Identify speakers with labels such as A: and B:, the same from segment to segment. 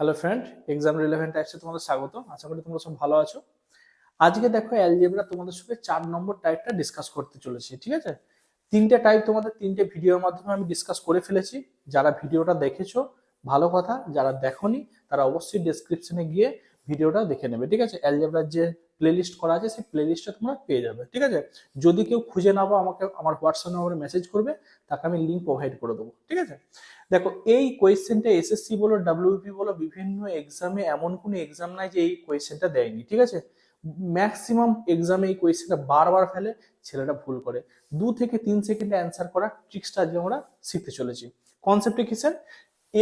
A: Hello friend exam relevant টাইপসে তোমাদের স্বাগত আশা করি তোমরা সব ভালো আছো। আজকে দেখো অ্যালজেব্রা তোমাদের সঙ্গে চার নম্বর টাইপটা ডিসকাস করতে চলেছি, ঠিক আছে? তিনটে টাইপ তোমাদের তিনটে ভিডিওর মাধ্যমে আমি ডিসকাস করে ফেলেছি। যারা ভিডিওটা দেখেছ, ভালো কথা। যারা দেখোনি, তারা অবশ্যই ডেসক্রিপশনে গিয়ে ভিডিওটা দেখে নেবে, ঠিক আছে? অ্যালজেব্রার যে প্লেলিস্ট করা আছে, সেই প্লেলিস্টটা তোমরা পেয়ে যাবে, ঠিক আছে? যদি কেউ খুঁজে না পাও, আমাকে, আমার হোয়াটসঅ্যাপ নম্বরে মেসেজ করবে, তাকে আমি লিঙ্ক প্রোভাইড করে দেবো, ঠিক আছে? দেখো, এই কোয়েশ্চেনটা এসএসসি বলো ডাব্লিউপি বলো, বিভিন্ন এক্সামে এমন কোনো এক্সাম নাই যে এই কোয়েশ্চেনটা দেয়নি, ঠিক আছে? ম্যাক্সিমাম এক্সামে এই কোয়েশ্চেনটা বারবার ফেলে ছেলেটা ভুল করে। দু থেকে তিন সেকেন্ডে অ্যান্সার করা ট্রিক্সটা আজকে আমরা শিখতে চলেছি। কনসেপ্টে কি স্যার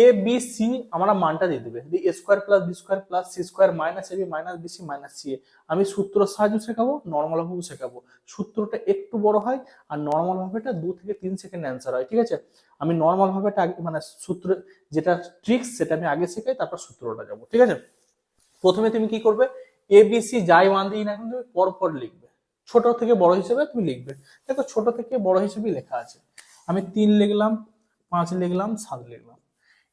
A: এ বি সি আমরা মানটা দিয়ে দেবে। A square plus B square plus C square minus A B minus B C minus C A আমি সূত্র সাহায্য শেখাবো নর্মাল ভাবেও শেখাবো। সূত্রটা একটু বড় হয় আর নর্মাল ভাবেটা দু থেকে তিন সেকেন্ড অ্যান্সার হয়, ঠিক আছে? আমি নর্মাল ভাবেটা আগে মানে সূত্র যেটা ট্রিক্স সেটা আমি আগে শেখাই, তারপর সূত্রটা যাব, ঠিক আছে? প্রথমে তুমি কি করবে? এ বি সি যাই ওয়ান দিই না এখন তুমি পর পর লিখবে। ছোট থেকে বড় হিসেবে তুমি লিখবে। দেখো, ছোট থেকে বড় হিসেবে লেখা আছে। আমি তিন লিখলাম, পাঁচ লিখলাম, সাত লিখলাম।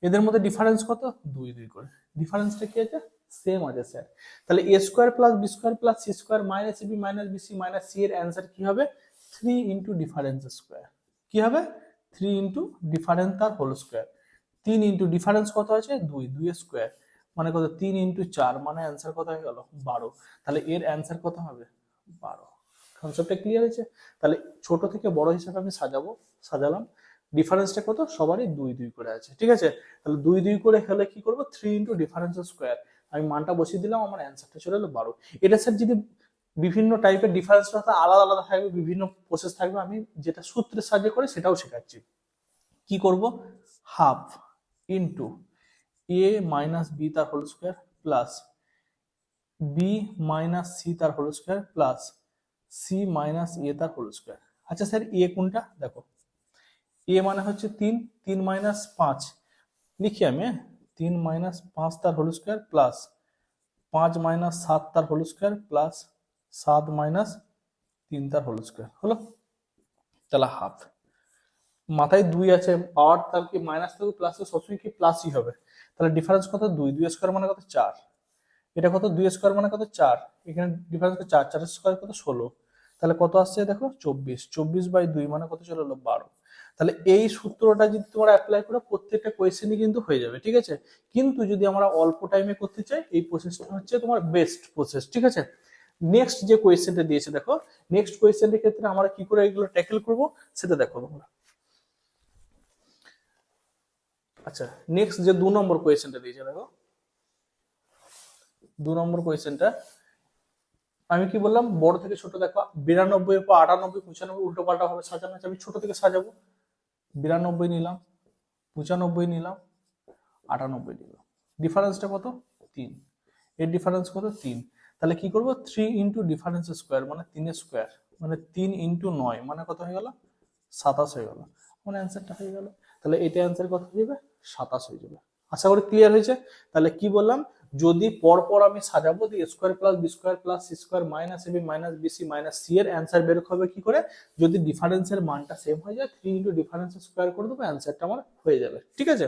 A: এদের মধ্যে ডিফারেন্স কত? দুই দুই করে। ডিফারেন্সটা কি আছে? সেম আছে স্যার তাহলে A square plus B square plus C square minus B minus B C minus C এর অ্যান্সার কি হবে? থ্রি ইন্টু ডিফারেন্স স্কোয়ার কি হবে? থ্রি ইন্টু ডিফারেন্স তার হোল স্কোয়ার তিন ইন্টু ডিফারেন্স কত আছে দুই দুই স্কোয়ার মানে কত? তিন ইন্টু চার মানে অ্যান্সার কত হয়ে গেল? বারো। তাহলে এর অ্যান্সার কত হবে? বারো। কনসেপ্টটা ক্লিয়ার হয়েছে? তাহলে ছোট থেকে বড় হিসাবে আমি সাজাবো, সাজালাম। ডিফারেন্সটা কত? সবারই দুই দুই করে আছে, ঠিক আছে? তাহলে দুই দুই করে হলে কি করব? থ্রি ইন্টু ডিফারেন্স স্কোয়ার আমি মানটা বসিয়ে দিলাম, আমার অ্যান্সারটা চলে এলো বারো। এটা স্যার যদি বিভিন্ন টাইপের ডিফারেন্স আলাদা আলাদা থাকবে, বিভিন্ন প্রসেস থাকবে, আমি যেটা সূত্রের সাহায্যে করে সেটাও শেখাচ্ছি। কি করব? Half into A minus B তার whole square plus B minus C তার whole square plus C minus A তার হোল স্কোয়ার আচ্ছা স্যার এ কোনটা? দেখো। এ মানে হচ্ছে তিন তিন মাইনাস পাঁচ। লিখি আমি হ্যাঁ? তিন মাইনাস পাঁচ তার হোল স্কোয়ার প্লাস পাঁচ মাইনাস সাত তার হোল স্কোয়ার প্লাস সাত মাইনাস তিন তার হোল স্কোয়ার হলো? তাহলে হাফ মাথায় দুই আছে পাওয়ার তার কি মাইনাস থাকবে প্লাস সবসময় কি প্লাসই হবে? তাহলে ডিফারেন্স কত? দুই। দুই স্কোয়ার মানে কত? চার। এটা কত? দুই স্কোয়ার মানে কত? চার। এখানে ডিফারেন্স কত? চার। চার স্কোয়ার কত? ষোলো। তাহলে কত আসছে দেখো? চব্বিশ। চব্বিশ বাই দুই মানে কত? চলে এলো বারো। তাহলে এই সূত্রটা যদি তোমরা অ্যাপ্লাই করো, প্রত্যেকটা কোয়েশ্চেনই কিন্তু হয়ে যাবে, ঠিক আছে? কিন্তু যদি আমরা অল্প টাইমে করতে চাই, এই প্রসেসটা হচ্ছে তোমার বেস্ট প্রসেস ঠিক আছে? নেক্সট যে কোয়েশ্চেনটা দিয়েছে, দেখো নেক্সট কোয়েশ্চেনের ক্ষেত্রে আমরা কি করে এগুলো ট্যাকেল করব, সেটা দেখো তোমরা। আচ্ছা নেক্সট যে দু নম্বর কোয়েশ্চেনটা দিয়েছে, দেখো। দু নম্বর কোয়েশ্চেনটা আমি কি বললাম, বড় থেকে ছোট দেখো, বিরানব্বই পর আটানব্বই, পঁচানব্বই উল্টো পাল্টা ভাবে সাজানো আছে, আমি ছোট থেকে সাজাবো। বিরানব্বই নিলাম, পঁচানব্বই নিলাম, আটানব্বই নিলাম। ডিফারেন্সটা কত? তিন। এর ডিফারেন্স কত? তিন। তাহলে কি করব? থ্রি ইন্টু ডিফারেন্স স্কোয়ার মানে তিনের স্কোয়ার মানে তিন ইন্টু নয় মানে কত হয়ে গেল? সাতাশ হয়ে গেল। মানে অ্যান্সারটা হয়ে গেল। তাহলে এটা অ্যান্সার কত হয়ে যাবে? সাতাশ হয়ে যাবে। আশা করি ক্লিয়ার হয়েছে? তাহলে কি বললাম? যদি পর পর আমি সাজাবো দিয়ে square plus B square plus C square minus AB minus BC minus C এর অ্যান্সার বের হবে কি করে? যদি ডিফারেন্সের মানটা সেম হয়ে যায় থ্রি ইন্টু ডিফারেন্স স্কোয়ার করে দেবো অ্যান্সারটা আমার হয়ে যাবে। ঠিক আছে?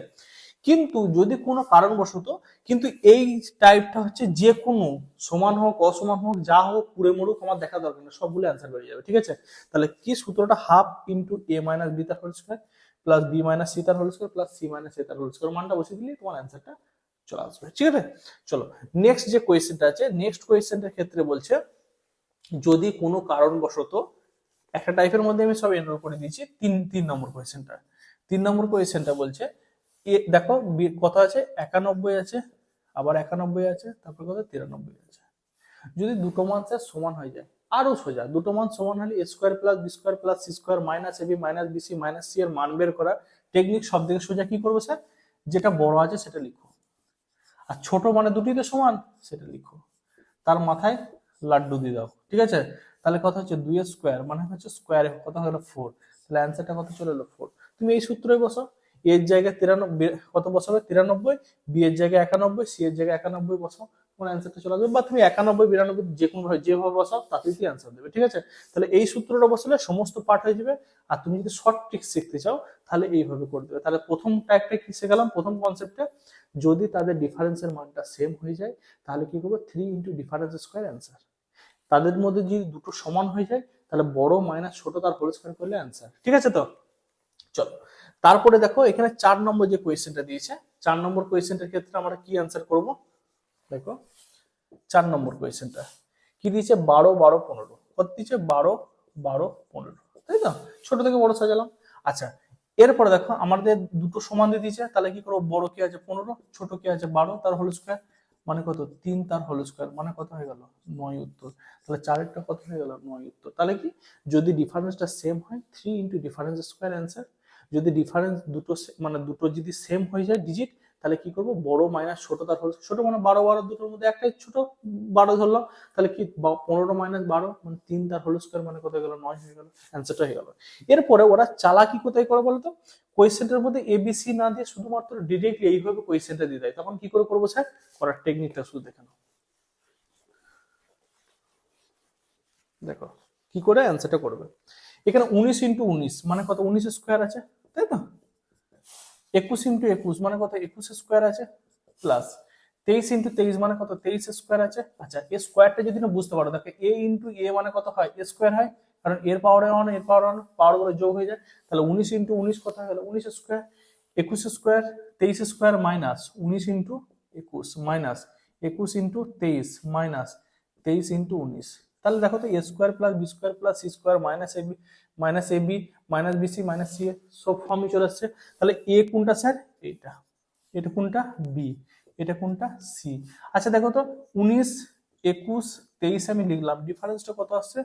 A: কিন্তু যদি কোনো কারণবশত, কিন্তু এই টাইপটা হচ্ছে যে কোনো, সমান হোক, অসমান হোক, যা হোক, পুরে মরুক, আমার দেখা দরকার না সবগুলো অ্যান্সার বেরিয়ে যাবে, ঠিক আছে? তাহলে কি সূত্রটা half into A minus B তার whole square plus B minus C তার whole square plus C minus A তার হোল স্কোয়ার মানটা বসিয়ে দিলে তোমার অ্যান্সারটা চলে আসবে ঠিক আছে? চলো নেক্সট যে কোয়েশ্চেনটা আছে নেক্সট কোয়েশ্চেনটার ক্ষেত্রে বলছে, যদি কোনো কারণবশত একটা টাইপের মধ্যে আমি সব এনরোল করে দিয়েছি, তিন তিন নম্বর কোয়েশ্চেনটা তিন নম্বর কোয়েশ্চেনটা বলছে, এ, দেখো কত আছে, একানব্বই আছে, আবার একানব্বই আছে, তারপর কথা তিরানব্বই আছে। যদি দুটো মান স্যার সমান হয়ে যায়, আরও সোজা দুটো মান সমান হলে square plus B square plus C square minus AB minus BC minus C এর মান বের করা টেকনিক সব থেকে সোজা কি করব স্যার যেটা বড় আছে সেটা লিখো। আর ছোট মানে দুটিতে সমান, সেটা লিখো। তার মাথায় লাড্ডু দিয়ে দাও, ঠিক আছে? তাহলে কথা হচ্ছে দুই স্কোয়ার মানে হচ্ছে স্কোয়ারে কথা হলো ফোর তাহলে অ্যান্সারটা কত চলে এলো ফোর তুমি এই সূত্রে বসো। এর জায়গায় তিরানব্বই কত বসাবে তিরানব্বই বি এর জায়গায় একানব্বই সি এর জায়গায় একানব্বই বসাও তোমার অ্যান্সারটা চলে আসবে? বা তুমি একানব্বই, বিরানব্বই যে কোনো ভাবে যেভাবে বসাও, তাতেই তুমি অ্যান্সার দেবে, ঠিক আছে? তাহলে এই সূত্রটা বসালে সমস্ত পার্ট হয়ে যাবে। আর তুমি যদি শর্ট ট্রিক শিখতে চাও, তাহলে এইভাবে করে দেবে। তাহলে প্রথম টাইপটা কি শিখলাম? প্রথম কনসেপ্টে যদি তাদের ডিফারেন্সের মানটা সেম হয়ে যায়, তাহলে কি করব? Three into difference square answer তাদের মধ্যে যদি দুটো সমান হয়ে যায়, তাহলে বড়, মাইনাস, ছোট তার হোল স্কোয়ার করলে অ্যান্সার ঠিক আছে তো? চলো। তারপরে দেখো, এখানে চার নম্বর যে কোয়েশ্চেনটা দিয়েছে, চার নম্বর কোয়েশ্চেনটার ক্ষেত্রে আমরা কি অ্যান্সার করব? দেখো, চার নম্বর কোয়েশ্চেনটা কি দিয়েছে? বারো বারো, পনেরো। কত দিয়েছে? বারো বারো, পনেরো। তাই তো? ছোট থেকে বড় সাজালাম। আচ্ছা এরপরে দেখো, আমাদের দুটো সমান দিয়ে দিয়েছে, তাহলে কি করব? বড় কি আছে পনেরো, ছোট কি আছে বারো, তার হোল স্কোয়ার মানে কত? তিন, তার হোল স্কোয়ার মানে কত হয়ে গেল? নয় উত্তর। তাহলে চারেরটা কত হয়ে গেল? নয় উত্তর। তাহলে কি? যদি ডিফারেন্সটা সেম হয় three into difference square answer যদি ডিফারেন্স দুটো মানে দুটো যদি সেম হয়ে যায় ডিজিট তাহলে কি করব? বড় মাইনাস ছোট তার হোল, ছোট মানে বারো বারো দুটোর মধ্যে একটাই ছোট বারো ধরলাম, তাহলে কি পনেরো মাইনাস বারো মানে তিন তার হোল স্কোয়ার মানে কোথায় গেল? নয় হয়ে গেল। অ্যান্সারটা হয়ে গেল। এরপরে ওরা চালাকি কোথায় করে বলতো? কোয়েশ্চেনটার মধ্যে এবিসি না দিয়ে শুধুমাত্র ডিরেক্টলি এইভাবে কোয়েশ্চেনটা দিয়ে দেয়। তখন কি করে করব স্যার করার টেকনিকটা শুধু দেখে দেখো, কি করে অ্যান্সারটা করবে? এখানে উনিশ ইন্টু উনিশ মানে কত? উনিশ স্কোয়ার আছে, তাই তো? একুশ ইন্টু একুশ মানে কত? একুশ স্কোয়ার আছে প্লাস তেইশ ইন্টু তেইশ মানে কত? তেইশ স্কোয়ার আছে। আচ্ছা এ স্কোয়ারটা যদি না বুঝতে পারো, দেখো, এ ইন্টু এ মানে কত হয়? এ স্কোয়ার হয়, কারণ এর পাওয়ার ওয়ানের পাওয়ার ওয়ান পাওয়ারগুলো যোগ হয়ে যায়। তাহলে উনিশ ইন্টু উনিশ কত হয়ে? গেল উনিশ স্কোয়ার একুশ স্কোয়ার তেইশ স্কোয়ার মাইনাস উনিশ ইন্টু একুশ মাইনাস একুশ ইন্টু তেইশ মাইনাস তেইশ ইন্টু উনিশ। তাহলে দেখো তো A square plus B square plus C square minus A B minus A B minus BC minus C সব ফর্মই চলে আসছে। তাহলে এ কোনটা স্যার এইটা। এটা কোনটা? বি এটা কোনটা? সি আচ্ছা দেখো তো, উনিশ, একুশ, তেইশ আমি লিখলাম। ডিফারেন্সটা কত আসছে?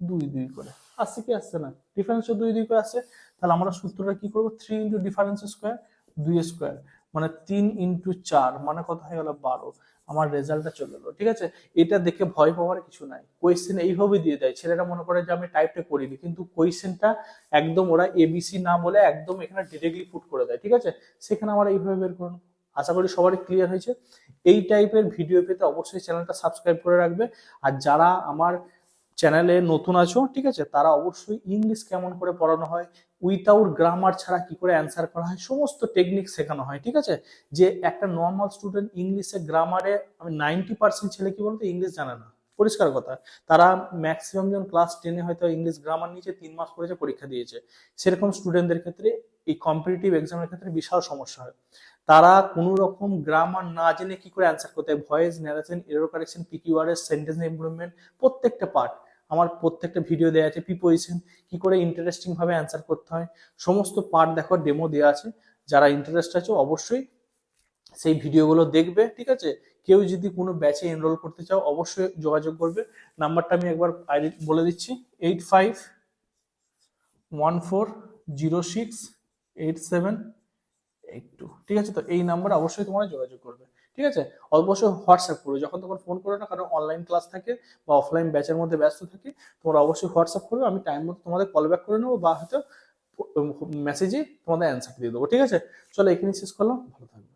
A: দুই দুই করে। আসছে কি আসছে না? ডিফারেন্সটা দুই দুই করে আসছে। তাহলে আমরা সূত্রটা কি করব? থ্রি ইন্টু ডিফারেন্স স্কোয়ার দুই স্কোয়ার মানে তিন ইন্টু চার মানে কত হয়ে গেল বারো? আমার রেজাল্টটা চলে এলো, ঠিক আছে? এটা দেখে ভয় পাওয়ার কিছু নাই। কোয়েশ্চেন এইভাবে দিয়ে দেয়, ছেলেরা মনে করে যে আমি টাইপটা করিনি, কিন্তু কোয়েশ্চেনটা একদম ওরা এবিসি না বলে একদম এখানে ডিরেক্টলি পুট করে দেয়, ঠিক আছে? সেখানে আমরা এইভাবে বের করুন। আশা করি সবারই ক্লিয়ার হয়েছে। এই টাইপের ভিডিও পেতে অবশ্যই চ্যানেলটা সাবস্ক্রাইব করে রাখবে। আর যারা আমার চ্যানেলে নতুন আছো, ঠিক আছে? তারা অবশ্যই ইংলিশ কেমন করে পড়ানো হয় উইথাউট গ্রামার ছাড়া কি করে অ্যান্সার করা হয়, সমস্ত টেকনিক শেখানো হয়, ঠিক আছে? যে একটা নর্মাল স্টুডেন্ট ইংলিশে গ্রামারে আমি নাইনটি পার্সেন্ট ছেলে কি বলতো? ইংলিশ জানে না। পরিষ্কার কথা। তারা ম্যাক্সিমাম জন ক্লাস টেনে হয়তো ইংলিশ গ্রামার নিচে তিন মাস করেছে পরীক্ষা দিয়েছে। সেরকম স্টুডেন্টদের ক্ষেত্রে এই কম্পিটিটিভ এক্সামের ক্ষেত্রে বিশাল সমস্যা হয়। তারা কোনো রকম গ্রামার না জেনে কি করে অ্যান্সার করতে হয়? Voice narration error correction PQRS sentence improvement প্রত্যেকটা পার্ট আমার প্রত্যেকটা ভিডিও দেওয়া আছে প্রিপোজিশন কি করে ইন্টারেস্টিং ভাবে অ্যান্সার করতে হয়, সমস্ত পার্ট দেখো ডেমো দেওয়া আছে। যারা ইন্টারেস্ট আছে, অবশ্যই সেই ভিডিওগুলো দেখবে, ঠিক আছে? কেউ যদি কোনো ব্যাচে এনরোল করতে চাও, অবশ্যই যোগাযোগ করবে। নাম্বারটা আমি একবার বলে দিচ্ছি eight five one four zero six eight seven eight two ঠিক আছে? তো এই নাম্বার অবশ্যই তোমরা যোগাযোগ করবে। ঠিক আছে? অবশ্যই হোয়াটসঅ্যাপ করবে যখন তখন ফোন করো না, কারণ অনলাইন ক্লাস থাকে বা অফলাইন ব্যাচের মধ্যে ব্যস্ত থাকে, তোমরা অবশ্যই হোয়াটসঅ্যাপ করবে। আমি টাইম মতো তোমাদের কল ব্যাক করে নেব বা হয়তো মেসেজে তোমাদের অ্যান্সার দিয়ে দেবো। ঠিক আছে? চলো এখানে শেষ করলাম। ভালো থাকবে।